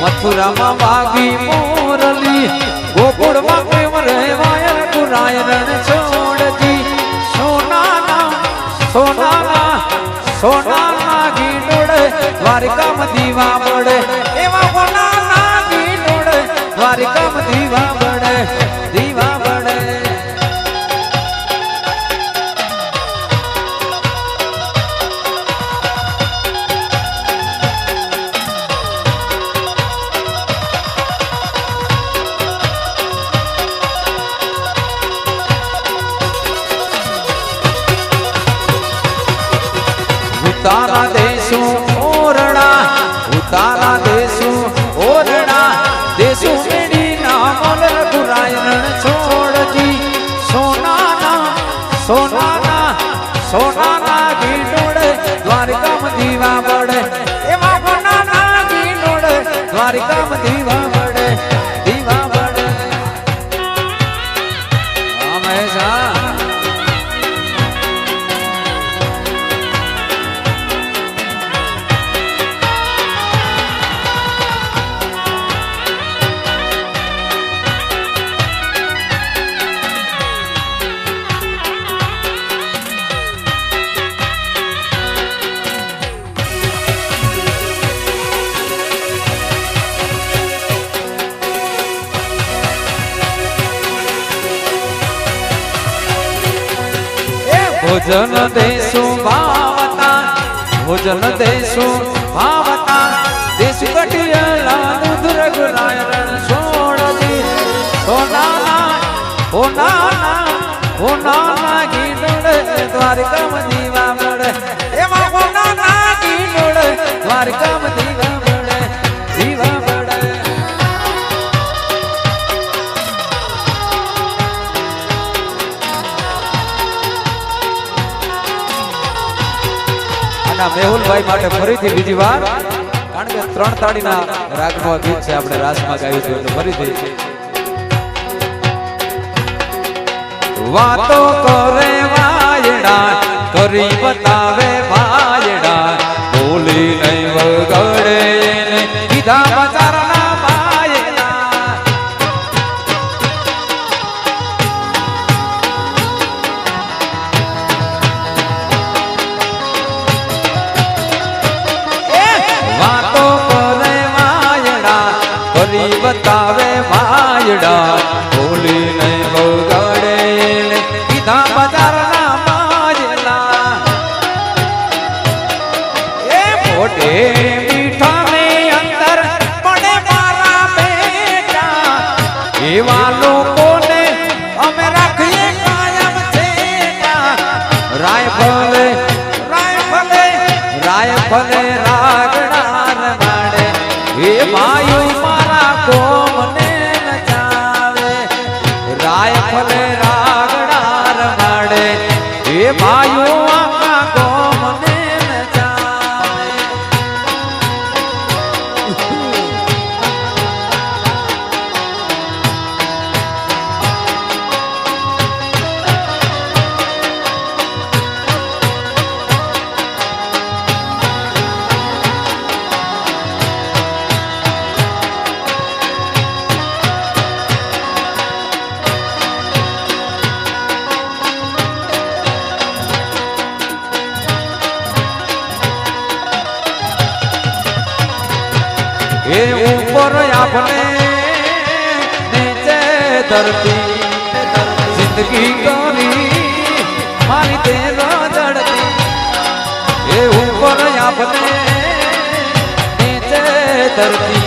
મથુરામાં વાગી મોરલી. ગોકુળમાં પ્રેમ રહેવાય ગુરાય રણ છોડજી સોનાના સોનાના સોનાના ગીડોળે દ્વારિકામાં દીવા મળે એવા સોનાના ગીડોળે દ્વારિકામાં દીવા દીવા ઉતારા દેશો ગીડોળે દ્વારકામાં દીવા સોનાના ગીડોળે દ્વારકામાં દીવા ભોજન દેશો ભાવતા ભોજન દેશો ભાવતા દેશ કટિયાલા દૂધ રઘુરાયણ નાના ઓ નાના ઓ ગીડોળે મેહુલભાઈ માટે ફરીથી બીજી વાર. કારણ કે ત્રણ તાળીના રાગમાં ગીત છે આપણે રાસમાં ગાયું છે, એટલે ફરીથી. વાતો કરે વાયડા, કરી બતાવે વાયડા. બોલી નહીં વગડે કીધા કરી માયડા બોલી નહીં બગાડે કીધા બજારના માજલા એ મોઢે મીઠાની અંદર પડે મારા બેટા. એવા લોકોને અમે રાખીએ કાયમ છે રાય ભલે રાય ભલે રાય ભલે રાય એ ઉપર આપણે નીચે ધરતી જિંદગી કરી મારી તે રજડતી એ ઉપર આપણે નીચે ધરતી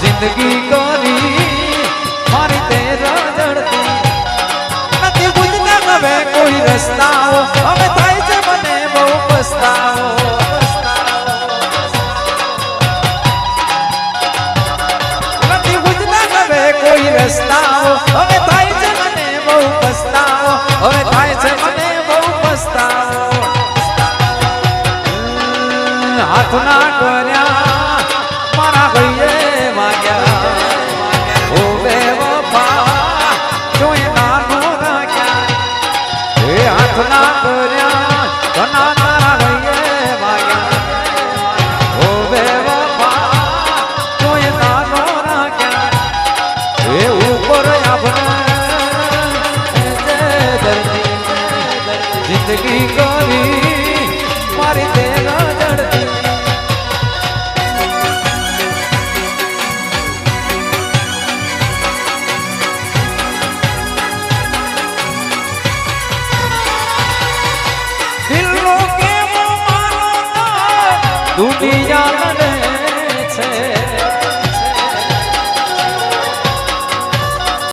જિંદગી કરી મારી તે રજડતી નથી પૂછતા હવે કોઈ રસ્તાઓ હાથના ટોર્યા મારા ભાઈએ માગ્યા ઓવે વફા જોઈ નાનું રાખ્યા. એ હાથના ટોર્યા ઘણા તારા ભાઈએ માગ્યા ઓવે વફા જોઈ નાનું રાખ્યા એ ઉપર આભરા જિંદગી 努力呀。